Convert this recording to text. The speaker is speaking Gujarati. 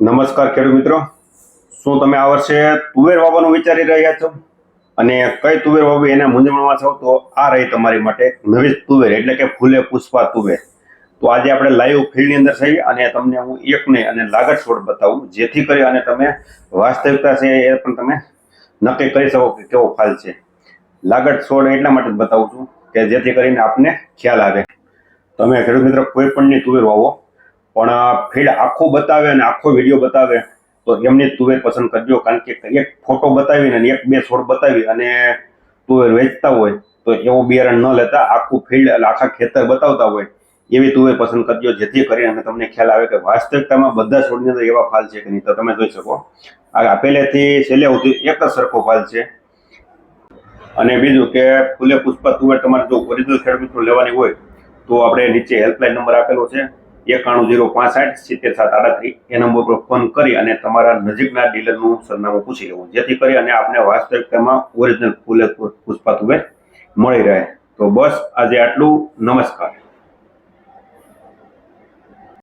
નમસ્કાર ખેડૂત મિત્રો. શું તમે આ વર્ષે તુવેર વાવવાનું વિચારી રહ્યા છો? અને કઈ તુવેર વાવવી એના મૂંઝવણમાં છો? તો આ રહી તમારી માટે નવી તુવેર, એટલે કે ફૂલે પુષ્પા તુવેર. તો આજે આપણે લાઈવ ફિલ્ડની અંદર થઈ અને તમને હું એક નહીં અને લાગત છોડ બતાવું. જેથી કરી અને તમે વાસ્તવિકતા છે એ પણ તમે નક્કી કરી શકો કે કેવો ફાલ છે. લાગત છોડ એટલા માટે જ બતાવું છું કે જેથી કરીને આપને ખ્યાલ આવે. તમે ખેડૂત મિત્રો કોઈ પણની તુવેર વાવો. પણ ફીડ આખો બતાવે અને આખો વીડિયો બતાવે, તો એમની તુવેર પસંદ કરજો. કારણ કે એક ફોટો બતાવીને અને એક બે છોડ બતાવી અને તુવેર વેચતા હોય, તો એવું બિયારણ ન લેતા, આખું ફિલ્ડ આખા ખેતર બતાવતા હોય, એવી તુવેર પસંદ કરજો. જેથી કરીને તમને ખ્યાલ આવે કે વાસ્તવિકતામાં બધા છોડની અંદર એવા ફાલ છે કે નહીં, તો તમે જોઈ શકો. આ પહેલેથી છેલ્લે સુધી એક જ સરખો ફાલ છે. અને બીજું કે ફૂલે પુષ્પા તુવેર તમારે જો ઓરિજિનલ ખેડૂત મિત્રો લેવાની હોય, તો આપણે નીચે હેલ્પલાઇન નંબર આપેલો છે. એકાણું જીરો પાસઠ સિત્તેર સાત આડત્રીસ એ નંબર પર ફોન કરી અને તમારા નજીકના ડીલરનું સરનામું પૂછી લેવું, જેથી કરી અને આપને વાસ્તવિકતામાં ઓરિજિનલ ફૂલે પુષ્પા તુવેર મળી રહે. તો બસ આજે આટલું. નમસ્કાર.